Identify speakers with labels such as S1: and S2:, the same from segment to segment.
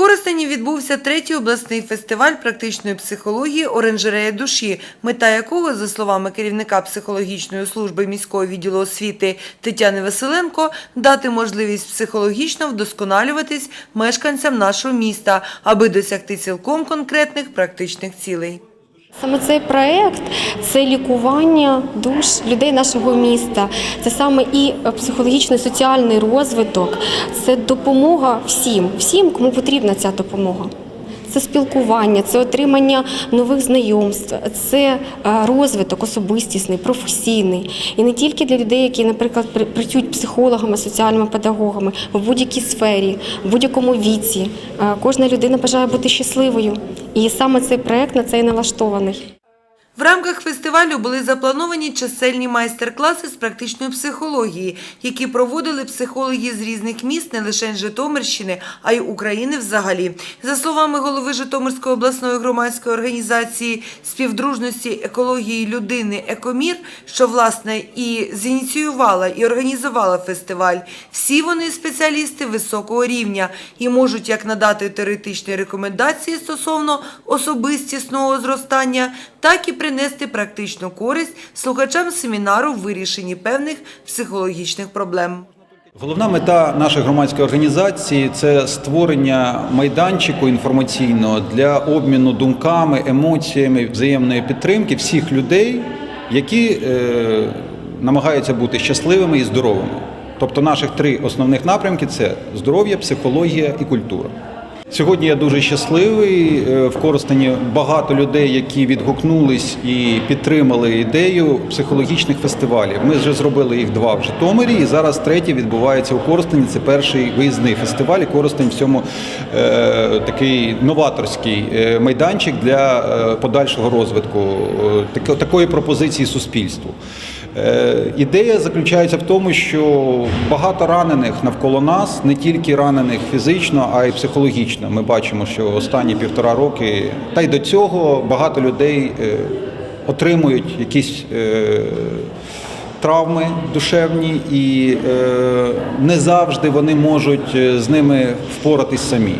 S1: Коростені відбувся третій обласний фестиваль практичної психології «Оранжерея душі», мета якого, за словами керівника психологічної служби міського відділу освіти Тетяни Василенко, дати можливість психологічно вдосконалюватись мешканцям нашого міста, аби досягти цілком конкретних практичних цілей.
S2: Саме цей проект це лікування душ людей нашого міста. Це саме і психологічний соціальний розвиток, це допомога всім, всім, кому потрібна ця допомога. Це спілкування, це отримання нових знайомств, це е, розвиток особистісний, професійний. І не тільки для людей, які, наприклад, при- працюють психологами, соціальними педагогами в будь-якій сфері, в будь-якому віці. Е, Кожна людина бажає бути щасливою. І саме цей проект на це і налаштований.
S1: В рамках фестивалю були заплановані чисельні майстер-класи з практичної психології, які проводили психологи з різних міст не лише Житомирщини, а й України взагалі. За словами голови Житомирської обласної громадської організації співдружності екології людини Екомір, що власне і зініціювала і організувала фестиваль, всі вони спеціалісти високого рівня і можуть як надати теоретичні рекомендації стосовно особистісного зростання, так і принести практичну користь слухачам семінару в вирішенні певних психологічних проблем.
S3: Головна мета нашої громадської організації це створення майданчику інформаційного для обміну думками, емоціями, взаємної підтримки всіх людей, які е, намагаються бути щасливими і здоровими. Тобто наших три основних напрямки це здоров'я, психологія і культура. Сьогодні я дуже щасливий. Е, В Коростені багато людей, які відгукнулись і підтримали ідею психологічних фестивалів. Ми вже зробили їх два в Житомирі, і зараз третій відбувається у Коростені. Це перший виїзний фестиваль. Коростень в цьому е, такий новаторський е, майданчик для е, подальшого розвитку такої пропозиції суспільству. Е, Ідея заключається в тому, що багато ранених навколо нас, не тільки ранених фізично, а й психологічно. Ми бачимо, що останні півтора роки, та й до цього багато людей е, отримують якісь е, травми душевні, і не завжди вони можуть з ними впоратись самі.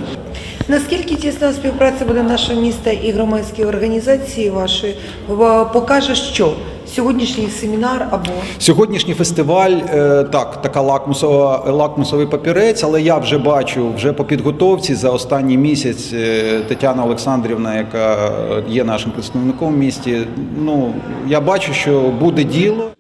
S1: Наскільки тісна співпраця буде нашого міста і громадської організації вашої в- покаже, що сьогоднішній семінар або
S3: Сьогоднішній фестиваль е, так, така лакмусова лакмусовий папірець, але я вже бачу вже по підготовці за останній місяць е, Тетяна Олександрівна, яка є нашим представником в місті. Ну я бачу, що буде діло.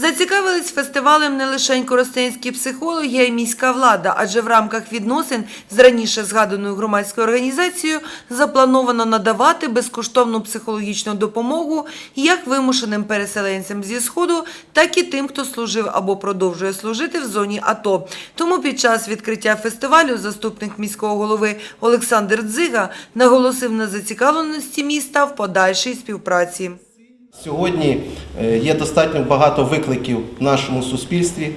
S1: Зацікавились фестивалем не лише коростенські психологи, а й міська влада, адже в рамках відносин з раніше згаданою громадською організацією заплановано надавати безкоштовну психологічну допомогу як вимушеним переселенцям зі сходу, так і тим, хто служив або продовжує служити в зоні АТО. Тому під час відкриття фестивалю заступник міського голови Олександр Дзига наголосив на зацікавленості міста в подальшій співпраці.
S4: Сьогодні е, є достатньо багато викликів в нашому суспільстві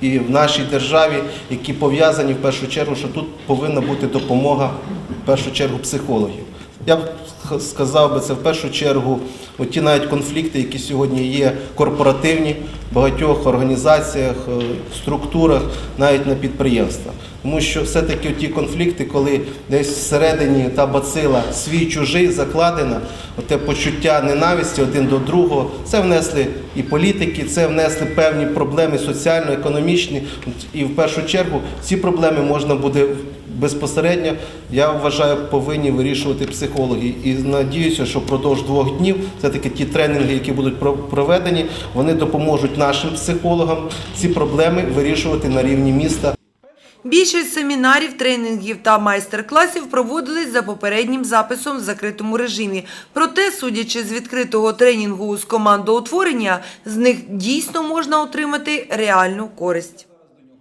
S4: і в нашій державі, які пов'язані в першу чергу, що тут повинна бути допомога в першу чергу психологів. Я б сказав би це в першу чергу, ті навіть конфлікти, які сьогодні є корпоративні в багатьох організаціях, е, структурах, навіть на підприємствах. Тому що все-таки ті конфлікти, коли десь всередині та бацила свій чужий закладена, оте почуття ненависті один до другого, це внесли і політики, це внесли певні проблеми соціально-економічні. І в першу чергу ці проблеми можна буде безпосередньо, я вважаю, повинні вирішувати психологи. І надіюся, що впродовж двох днів все-таки ті тренінги, які будуть про- проведені, вони допоможуть нашим психологам ці проблеми вирішувати на рівні міста.
S1: Більшість семінарів, тренінгів та майстер-класів проводились за попереднім записом в закритому режимі. Проте, судячи з відкритого тренінгу з командоутворення, з них дійсно можна отримати реальну користь.